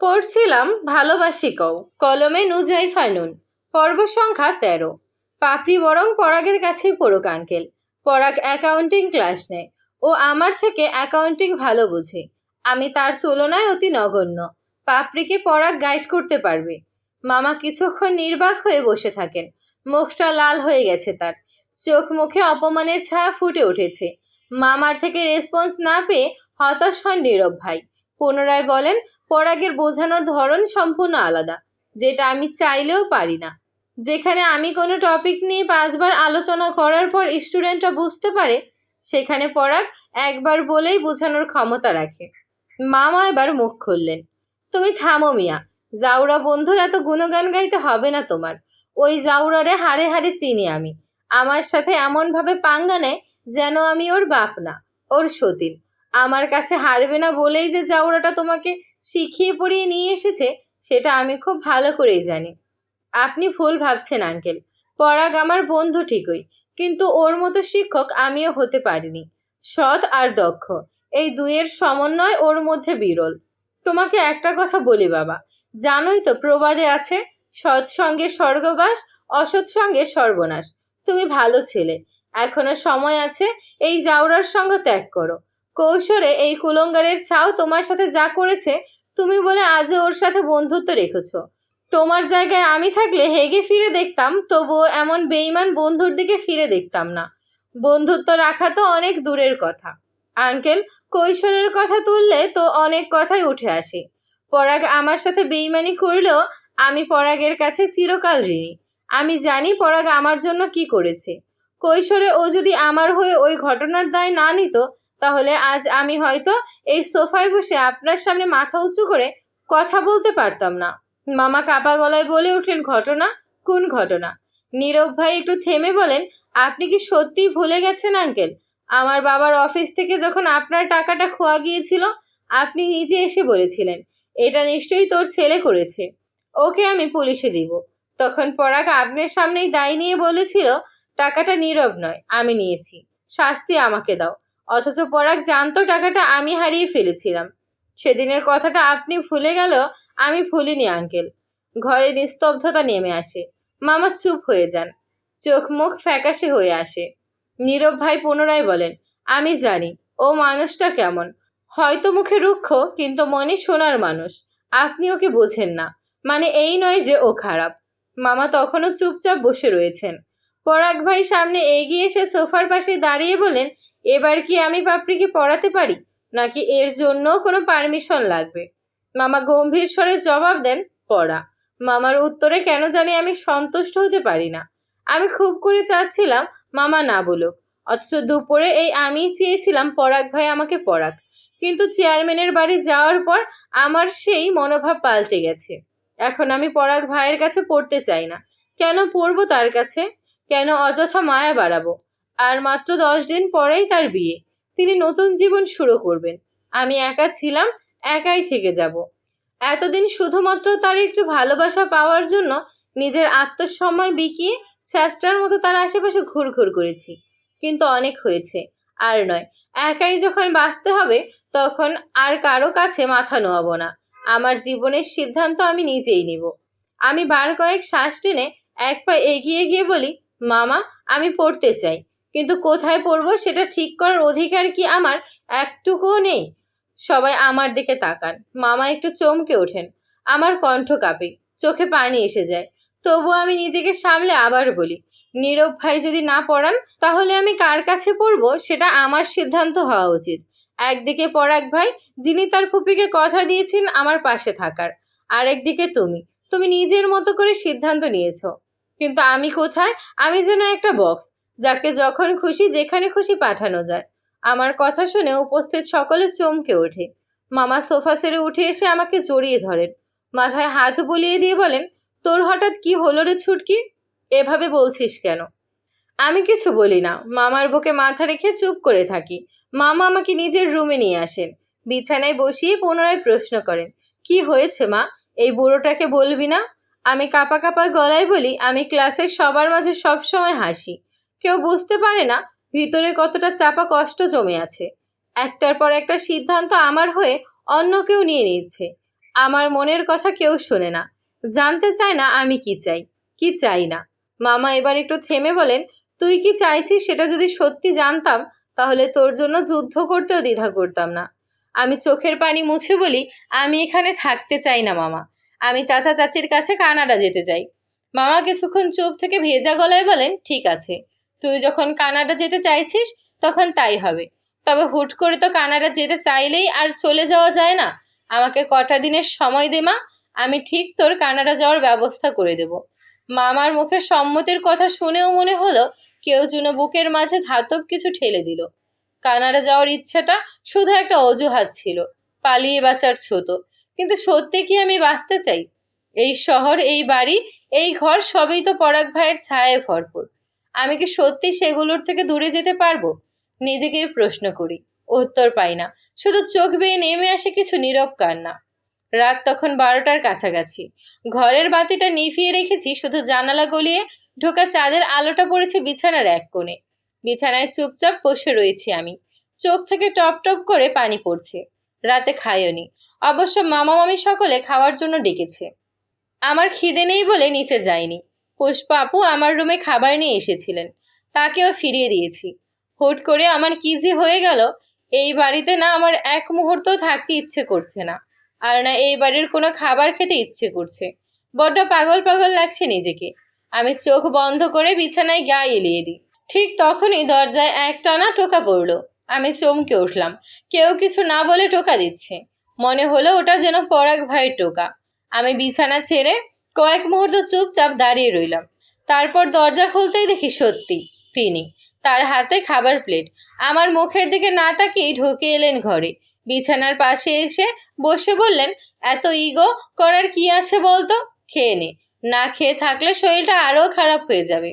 পড়ছিলাম ভালোবাসি কও, কলমে নুজাই ফানুন পর্ব সংখ্যা তেরো। পাপড়ি বরং পরাগের কাছেই পড়ুক, আঙ্কেল। পরাগ অ্যাকাউন্টিং ক্লাস নেয়। ও আমার থেকে অ্যাকাউন্টিং ভালো বুঝে। আমি তার তুলনায় অতি নগণ্য। পাপড়িকে পরাগ গাইড করতে পারবে। মামা কিছুক্ষণ নির্বাক হয়ে বসে থাকেন। মুখটা লাল হয়ে গেছে তার। চোখ মুখে অপমানের ছায়া ফুটে উঠেছে। মামার থেকে রেসপন্স না পেয়ে হতাশ হন নীরব ভাই। পুনরায় বলেন, পরাগের বোঝানোর ধরন সম্পূর্ণ আলাদা, যেটা আমি চাইলেও পারি না। যেখানে আমি কোনো টপিক নিয়ে পাঁচবার আলোচনা করার পর স্টুডেন্টরা বুঝতে পারে, সেখানে পরাগ একবার বলেই বোঝানোর ক্ষমতা রাখে। মামা এবার মুখ খুললেন। তুমি থামো মিয়া, জাউরা বন্ধুর এত গুণগান গাইতে হবে না তোমার। ওই জাউরারে হাড়ে হাড়ে চিনি আমি। আমার সাথে এমনভাবে পাঙ্গা নেয় যেন আমি ওর বাপ না, ওর সতীন। আমার কাছে হারবে না বলেই যে জাউরাটা তোমাকে শিখিয়ে পড়িয়ে নিয়ে এসেছে, সেটা আমি খুব ভালো করেই জানি। আপনি ভুল ভাবছেন, আঙ্কেল। পরাগ আমার বন্ধু ঠিকই, কিন্তু ওর মতো শিক্ষক আমিও হতে পারিনি। সৎ আর দক্ষ, এই দুইয়ের সমন্বয় ওর মধ্যে বিরল। তোমাকে একটা কথা বলি বাবা, জানোই তো প্রবাদে আছে, সৎ সঙ্গে স্বর্গবাস, অসৎ সঙ্গে সর্বনাশ। তুমি ভালো ছেলে, এখনও সময় আছে এই জাউরার সঙ্গ ত্যাগ করো। কৌশলে এই কুলঙ্গারের ছাও তোমার সাথে যা করেছে, তুমি বলে আজও ওর সাথে বন্ধুত্ব রেখেছ। তোমার জায়গায় আমি থাকলে হেগে ফিরে দেখতাম, তবুও এমন বেইমান বন্ধুর দিকে ফিরে দেখতাম না। বন্ধুত্ব রাখা তো অনেক দূরের কথা। আঙ্কেল, কৈশোরের কথা তুললে তো অনেক কথাই উঠে আসে। পরাগ আমার সাথে বেইমানি করলেও আমি পরাগের কাছে চিরকাল ঋণী। আমি জানি পরাগ আমার জন্য কি করেছে। কৈশোরে ও যদি আমার হয়ে ওই ঘটনার দায় না নিত তাহলে আজ আমি হয়তো এই সোফায় বসে আপনার সামনে মাথা উঁচু করে কথা বলতে পারতাম না। মামা কাপা গলায় বলে উঠলেন, ঘটনা? কোন ঘটনা? নীরব ভাই একটু থেমে বলেন, আপনি কি সত্যিই ভুলে গেছেন, আঙ্কেল? আমার বাবার অফিস থেকে যখন আপনার টাকাটা খোয়া গিয়েছিল, আপনি নিজে এসে বলেছিলেন, এটা নিশ্চয়ই তোর ছেলে করেছে। ওকে আমি পুলিশে দিব। তখন পরাগ আপনার সামনেই দায় নিয়ে বলেছিল, টাকাটা নীরব নয়, আমি নিয়েছি। শাস্তি আমাকে দাও। অথচ পরাগ জানতো টাকাটা আমি হারিয়ে ফেলেছিলাম। সেদিনের কথাটা আপনি ভুলে গেল, আমি ভুলিনি, আঙ্কেল। ঘরে নিস্তব্ধতা নেমে আসে। মামা চুপ হয়ে যান। চোখ মুখ ফ্যাকাশে হয়ে আসে। নীরব ভাই পুনরায় বলেন, আমি জানি, ও মানুষটা কেমন। হয়তো মুখে রুক্ষ, কিন্তু মনে সোনার মানুষ। আপনি ওকে বোঝেন না। মানে এই নয় যে ও খারাপ। মামা তখনও চুপচাপ বসে রয়েছেন। পরাগ ভাই সামনে এগিয়ে এসে সোফার পাশে দাঁড়িয়ে বলেন এবার কি আমি পাপড়িকে পড়াতে পারি? নাকি এর জন্য কোনো পারমিশন লাগবে? মামা গম্ভীর স্বরে জবাব দেন, পড়া। মামার উত্তরে কেন জানি আমি সন্তুষ্ট হতে পারি না। আমি খুব করে চাচ্ছিলাম মামা না বলুক। অথচ দুপুরে এই আমি চেয়েছিলাম পরাগ ভাই আমাকে পড়াক। কিন্তু চেয়ারম্যানের বাড়ি যাওয়ার পর আমার সেই মনোভাব পাল্টে গেছে। এখন আমি পরাগ ভাইয়ের কাছে পড়তে চাই না। কেন পড়ব তার কাছে? কেন অযথা মায়া বাড়াবো? আর মাত্র দশ দিন পরেই তার বিয়ে। তিনি নতুন জীবন শুরু করবেন। আমি একা ছিলাম, একাই থেকে যাব। এতদিন শুধুমাত্র তার একটু ভালোবাসা পাওয়ার জন্য নিজের আত্মসম্মান বিকিয়ে ছেঁচড়ার মতো তার আশেপাশে ঘুরঘুর করেছি। কিন্তু অনেক হয়েছে, আর নয়, একাই যখন বাঁচতে হবে, তখন আর কারও কাছে মাথা নোয়াবো না। আমার জীবনের সিদ্ধান্ত আমি নিজেই নিব। আমি বার কয়েক শ্বাস টেনে এক পা এগিয়ে গিয়ে বলি মামা, আমি পড়তে চাই, কিন্তু কোথায় পড়ব সেটা ঠিক করার অধিকার কি আমার? একটুকুও নেই। সবাই আমার দিকে তাকান। মামা একটু চমকে ওঠেন। আমার কণ্ঠ কাঁপে, চোখে পানি এসে যায়। তবু আমি নিজেকে সামলে আবার বলি, নীরব ভাই যদি না পড়ান, তাহলে আমি কার কাছে পড়ব? সেটা আমার সিদ্ধান্ত হওয়া উচিত। একদিকে পরাগ ভাই, যিনি তার ফুপিকে কথা দিয়েছেন আমার পাশে থাকার। আরেকদিকে তুমি তুমি নিজের মতো করে সিদ্ধান্ত নিয়েছো। কিন্তু আমি কোথায়? আমি যেন একটা বক্স যাকে যখন খুশি যেখানে খুশি পাঠানো যায়। আমার কথা শুনে উপস্থিত সকলে চমকে ওঠে। মামা সোফা সেরে উঠে এসে আমাকে জড়িয়ে ধরেন। মাথায় হাত বুলিয়ে দিয়ে বলেন, তোর হঠাৎ কি হলো রে ছুটকি? এভাবে বলছিস কেন? আমি কিছু বলি না। মামার বুকে মাথা রেখে চুপ করে থাকি। মামা আমাকে নিজের রুমে নিয়ে আসেন। বিছানায় বসিয়ে পুনরায় প্রশ্ন করেন, কি হয়েছে মা? এই বুড়োটাকে বলবি না? আমি কাপা কাপা গলায় বলি, আমি ক্লাসের সবার মাঝে সবসময় হাসি। কেউ বুঝতে পারে না ভিতরে কতটা চাপা কষ্ট জমে আছে। একটার পর একটা সিদ্ধান্ত আমার হয়ে অন্য কেউ নিয়ে নিচ্ছে। আমার মনের কথা কেউ শোনে না। জানতে চায় না আমি কি চাই কি চাই না। মামা এবার একটু থেমে বলেন, তুই কি চাইছিস সেটা যদি সত্যি জানতাম, তাহলে তোর জন্য যুদ্ধ করতেও দ্বিধা করতাম না। আমি চোখের পানি মুছে বলি, আমি এখানে থাকতে চাই না, মামা। আমি চাচা চাচির কাছে কানাডা যেতে চাই। মামা কিছুক্ষণ চুপ থেকে ভেজা গলায় বলেন, ঠিক আছে। তুই যখন কানাডা যেতে চাইছিস, তখন তাই হবে। তবে হুট করে তো কানাডা যেতে চাইলেই আর চলে যাওয়া যায় না। আমাকে কটা দিনের সময় দে, মা। আমি ঠিক তোর কানাডা যাওয়ার ব্যবস্থা করে দেব মামার মুখে সম্মতির কথা শুনেও মনে হলো, কেউ যেন বুকের মাঝে ধাতব কিছু ঠেলে দিল। কানাডা যাওয়ার ইচ্ছাটা শুধু একটা অজুহাত ছিল, পালিয়ে বাঁচার ছোট কিন্তু সত্যি কি আমি বাঁচতে চাই? এই শহর, এই বাড়ি, এই ঘর সবই তো পরাগ ভাইয়ের ছায়ায় ভরপুর। আমি কি সত্যি সেগুলোর থেকে দূরে যেতে পারব? নিজেকেই প্রশ্ন করি, উত্তর পাই না। শুধু চোখ বেয়ে নেমে আসে কিছু নীরব কান্না। রাত তখন বারোটার কাছাকাছি। ঘরের বাতিটা নিভিয়ে রেখেছি, শুধু জানালা গলিয়ে ঢোকা চাঁদের আলোটা পড়েছে বিছানার এক কোণে। বিছানায় চুপচাপ বসে রয়েছি আমি। চোখ থেকে টপ টপ করে পানি পড়ছে। রাতে খাইওনি অবশ্য মামা মামি সকলে খাওয়ার জন্য ডেকেছে। আমার খিদে নেই বলে নিচে যাইনি পুষ্পা আপু আমার রুমে খাবার নিয়ে এসেছিলেন। তাকেও ফিরিয়ে দিয়েছি। হুট করে আমার কি যে হয়ে গেল, এই বাড়িতে না আমার এক মুহূর্ত থাকতে ইচ্ছে করছে না, আর না এই বাড়ির কোনো খাবার খেতে ইচ্ছে করছে। বড্ড পাগল পাগল লাগছে নিজেকে। আমি চোখ বন্ধ করে বিছানায় গা এলিয়ে দিই। ঠিক তখনই দরজায় এক টানা টোকা পড়ল। আমি চমকে উঠলাম। কেউ কিছু না বলে টোকা দিচ্ছে। মনে হলো ওটা যেন পরাগ ভাইয়ের টোকা। আমি বিছানা ছেড়ে কয়েক মুহূর্ত চুপচাপ দাঁড়িয়ে রইলাম। তারপর দরজা খুলতেই দেখি সত্যি তিনি, তার হাতে খাবার প্লেট। আমার মুখের দিকে না তাকিয়ে ঢুকে এলেন ঘরে। বিছানার পাশে এসে বসে বললেন, এত ইগো করার কি আছে বলতো? খেয়ে নে। না খেয়ে থাকলে শরীরটা আরও খারাপ হয়ে যাবে।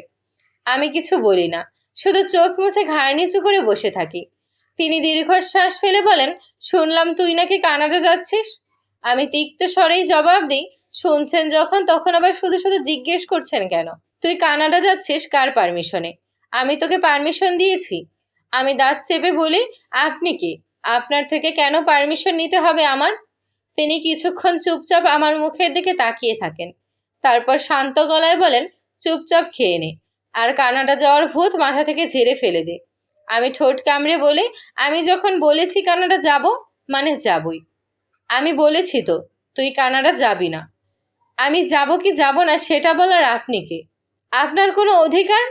আমি কিছু বলি না। শুধু চোখ মুছে ঘাড় নিচু করে বসে থাকি। তিনি দীর্ঘশ্বাস ফেলে বলেন, শুনলাম তুই নাকি কানাডা যাচ্ছিস? আমি তিক্ত স্বরেই জবাব দিই, শুনছেন যখন, তখন আবার শুধু শুধু জিজ্ঞেস করছেন কেন? তুই কানাডা যাচ্ছিস কার পারমিশনে? আমি তোকে পারমিশন দিয়েছি। আমি দাঁত চেপে বলি, আপনি কি? আপনার থেকে কেন পারমিশন নিতে হবে আমার? তিনি কিছুক্ষণ চুপচাপ আমার মুখের দিকে তাকিয়ে থাকেন। তারপর শান্ত গলায় বলেন, চুপচাপ খেয়ে নে। আর কানাডা যাওয়ার ভূত মাথা থেকে ঝেড়ে ফেলে দে। আমি ঠোঁট কামড়ে বলি, আমি যখন বলেছি কানাডা যাব মানে যাবই। আমি বলেছি তো, তুই কানাডা যাবি না। আমি যাব কি যাব না সেটা বলার আপনি কে? আপনার কোনো অধিকার?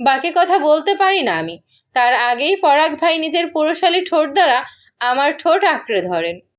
বাকি কথা বলতে পারি না আমি। তার আগেই পরাগ ভাই নিজের পুরুষালী ঠোঁট দ্বারা আমার ঠোঁট আঁকড়ে ধরেন।